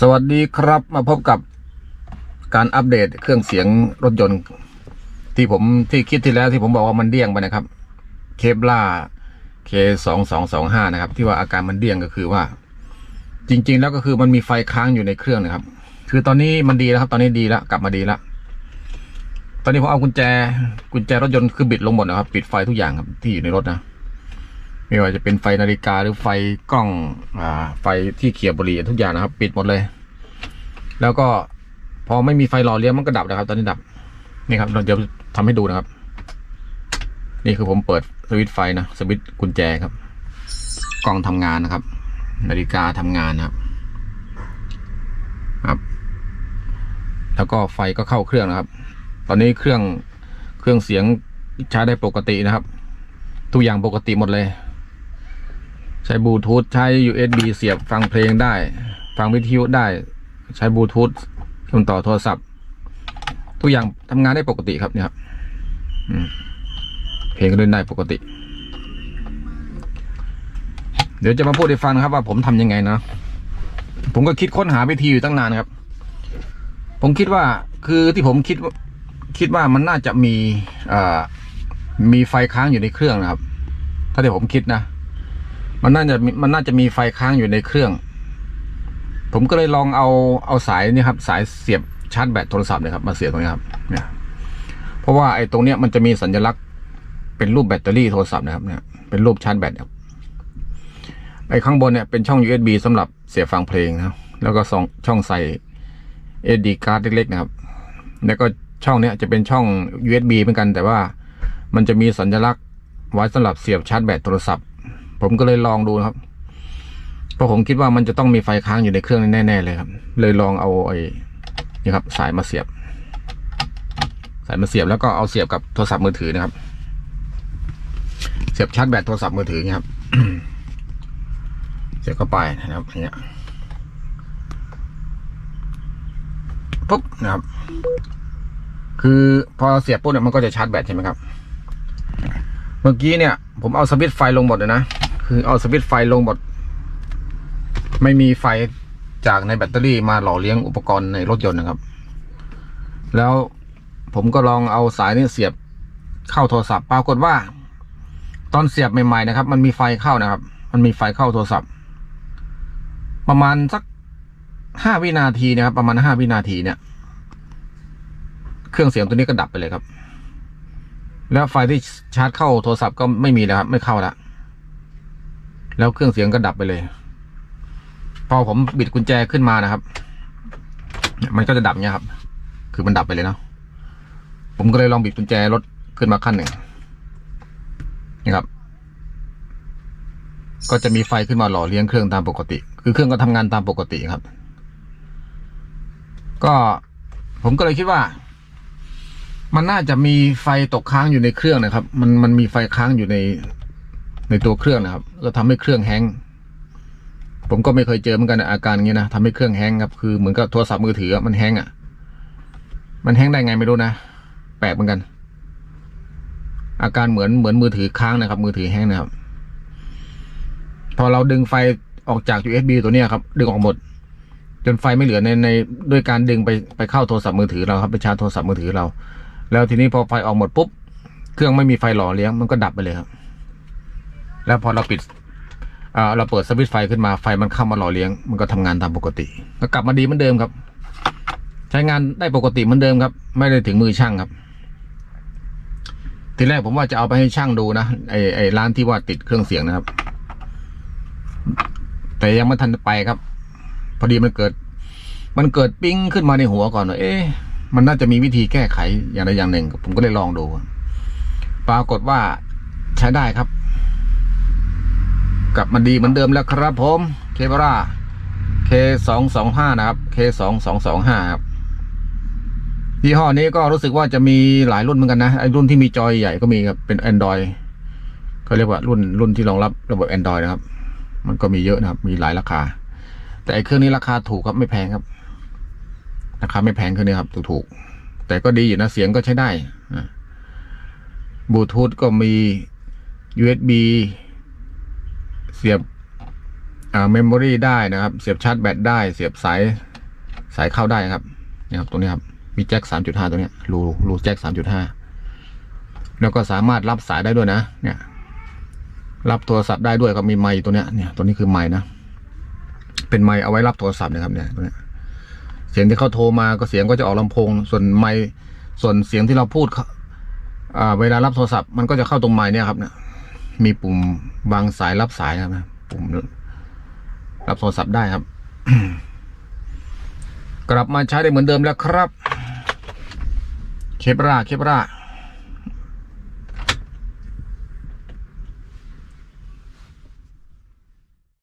สวัสดีครับมาพบกับการอัปเดตเครื่องเสียงรถยนต์ ที่ผมที่คิดที่แล้วที่ผมบอกว่ามันเดี้ยงไปนะครับเคปล่าเคสองสองสองห้านะครับ ที่ว่าอาการมันเดี้ยงก็คือว่า จริง ๆ แล้วก็คือมันมีไฟค้างอยู่ในเครื่องนะครับ คือตอนนี้มันดีแล้วครับ ตอนนี้ดีแล้วกลับมาดีแล้วตอนนี้ผมเอากุญแจกุญแจรถยนต์คือบิดลงหมดนะครับ ปิดไฟทุกอย่างครับที่อยู่ในรถนะ ไม่ว่าจะเป็นไฟนาฬิกาหรือไฟกล้องอ่าไฟที่เขียบบุหรี่ทุกอย่างนะครับ ปิดหมดเลย แล้วก็พอไม่มีไฟหล่อเลี้ยงมันก็ดับนะครับ ตอนนี้ดับนี่ครับเราเดี๋ยวทำให้ดูนะครับ นี่คือผมเปิดสวิตไฟนะสวิตกุญแจครับ กล้องทำงานนะครับ นาฬิกาทำงานนะครับครับ แล้วก็ไฟก็เข้าเครื่องนะครับ ตอนนี้เครื่องเครื่องเสียงใช้ได้ปกตินะครับ ทุกอย่างปกติหมดเลย ใช้บลูทูธใช้ USB เสียบฟังเพลงได้ ฟังวิทยุได้ ใช้บลูทูธเชื่อมต่อโทรศัพท์ ทุกอย่างทำงานได้ปกติครับเนี่ยครับเพลงก็เล่นได้ปกติ เดี๋ยวจะมาพูดให้ฟังนะครับ ว่าผมทำยังไงนะผมก็คิดค้นหาวิธีอยู่ตั้งนานครับ ผมคิดว่าคือที่ผมคิดว่าคิดว่ามันน่าจะมีอ่ามีไฟค้างอยู่ในเครื่องนะครับ ถ้าที่ผมคิดนะ มันน่าจะมันน่าจะมีไฟค้างอยู่ในเครื่อง ผมก็เลยลองเอาเอาสายนี่ครับ สายเสียบชาร์จแบตโทรศัพท์เลยครับมาเสียบตรงนี้ครับเนี่ยเพราะว่าไอ้ตรงเนี้ยมันจะมีสัญลักษณ์เป็นรูปแบตเตอรี่โทรศัพท์นะครับเนี่ยเป็นรูปชาร์จแบตครับไอ้ข้างบนเนี่ยเป็นช่อง USB สำหรับเสียบฟังเพลงนะครับแล้วก็ช่องช่องใส่ SD การ์ดเล็กๆนะครับ แล้วก็ช่องเนี้ยจะเป็นช่อง USB เหมือนกัน แต่ว่ามันจะมีสัญลักษณ์ไว้สำหรับเสียบชาร์จแบตโทรศัพท์ ผมก็เลยลองดูนะครับ เพราะผมคิดว่ามันจะต้องมีไฟค้างอยู่ในเครื่องแน่ๆเลยครับ เลยลองเอาไอ้นี่ครับ สายมาเสียบ สายมาเสียบแล้วก็เอาเสียบกับโทรศัพท์มือถือนะครับ เสียบชาร์จแบตโทรศัพท์มือถืออย่างครับ เสียบเข้าไปนะครับอย่างเงี้ยปุ๊บนะครับ คือพอเสียบปุ๊บเนี่ยมันก็จะชาร์จแบตใช่ไหมครับ เมื่อกี้เนี่ย ผมเอาสวิตช์ไฟลงหมดเลยนะ คือเอาสวิตช์ไฟลงหมดไม่มีไฟจากในแบตเตอรี่มาหล่อเลี้ยงอุปกรณ์ในรถยนต์นะครับ แล้วผมก็ลองเอาสายนี่เสียบเข้าโทรศัพท์ปรากฏว่า ตอนเสียบใหม่ๆนะครับ มันมีไฟเข้านะครับ มันมีไฟเข้าโทรศัพท์ ประมาณสักห้าวินาทีนะครับ ประมาณห้าวินาทีเนี่ย เครื่องเสียงตัวนี้ก็ดับไปเลยครับ แล้วไฟที่ชาร์จเข้าโทรศัพท์ก็ไม่มีแล้วครับ ไม่เข้าและ แล้วเครื่องเสียงก็ดับไปเลย พอผมบิดกุญแจขึ้นมานะครับ มันก็จะดับเนี้ยครับ คือมันดับไปเลยเนาะผมก็เลยลองบิดกุญแจรถขึ้นมาขั้นหนึ่งนะครับ ก็จะมีไฟขึ้นมาหล่อเลี้ยงเครื่องตามปกติ คือเครื่องก็ทำงานตามปกติครับ ก็ผมก็เลยคิดว่า มันน่าจะมีไฟตกค้างอยู่ในเครื่องนะครับ มันมันมีไฟค้างอยู่ใน ในตัวเครื่องนะครับก็ทำให้เครื่องแฮงผมก็ไม่เคยเจอเหมือนกันนะอาการอย่างเงี้ยนะทำให้เครื่องแฮงครับคือเหมือนกับโทรศัพท์มือถือมันแฮงอะ มันแฮงได้ไงไม่รู้นะแปลกเหมือนกัน อาการเหมือนเหมือนมือถือค้างนะครับ มือถือแฮงนะครับ พอเราดึงไฟออกจาก USB ตัวเนี้ยครับ ดึงออกหมด จนไฟไม่เหลือในในด้วยการดึงไปไปเข้าโทรศัพท์มือถือเราครับไปชาร์จโทรศัพท์มือถือเรา แล้วทีนี้พอไฟออกหมดปุ๊บเครื่องไม่มีไฟหล่อเลี้ยงมันก็ดับไปเลยครับ แล้วพอเราปิดเราเปิดสวิตช์ไฟขึ้นมาไฟมันเข้ามาหล่อเลี้ยง มันก็ทำงานตามปกติก็กลับมาดีเหมือนเดิมครับ ใช้งานได้ปกติเหมือนเดิมครับ ไม่ได้ถึงมือช่างครับ ทีแรกผมว่าจะเอาไปให้ช่างดูนะไอไอร้านที่ว่าติดเครื่องเสียงนะครับ แต่ยังไม่ทันไปครับ พอดีมันเกิด มันเกิดปิ้งขึ้นมาในหัวก่อนว่าเอ๊ะมันน่าจะมีวิธีแก้ไขอย่างใดอย่างหนึ่งผมก็เลยลองดู ปรากฏว่าใช้ได้ครับ กลับมาดีเหมือนเดิมแล้วครับผมเคเบราเคสองสองห้านะครับเคสองสองสองห้าครับยี่ห้อนี้ก็รู้สึกว่าจะมีหลายรุ่นเหมือนกันนะไอรุ่นที่มีจอยใหญ่ก็มีครับเป็น Android เขาเรียกว่ารุ่นรุ่นที่รองรับระบบ Android นะครับ มันก็มีเยอะนะครับ มีหลายราคา แต่ไอเครื่องนี้ราคาถูกครับไม่แพงครับราคาไม่แพงเครื่องนี้ครับถูกๆแต่ก็ดีอยู่นะเสียงก็ใช้ได้บลูทูธก็มี USB เสียบอ่าเมมโมรีได้นะครับ เสียบชาร์จแบตได้ เสียบสายสายเข้าได้นะครับนี่ครับตรงนี้ครับมีแจ็คสามจุดห้าตัวเนี้ยรูรูแจ็คสามจุดห้าแล้วก็สามารถรับสายได้ด้วยนะ เนี่ย รับโทรศัพท์ได้ด้วยก็มีไมค์ตัวเนี้ยเนี่ยตัวนี้คือไมค์นะ เป็นไมค์เอาไว้รับโทรศัพท์นะครับเนี่ยตัวเนี้ยเสียงที่เขาโทรมาก็เสียงก็จะออกลำโพง ส่วนไมค์ส่วนเสียงที่เราพูดเขาอ่าเวลารับโทรศัพท์มันก็จะเข้าตรงไมค์เนี่ยครับเนี่ย มีปุ่มวางสายรับสายครับนะปุ่มรับโทรศัพท์ได้ครับ กลับมาใช้ได้เหมือนเดิมแล้วครับ เคปราเคปรา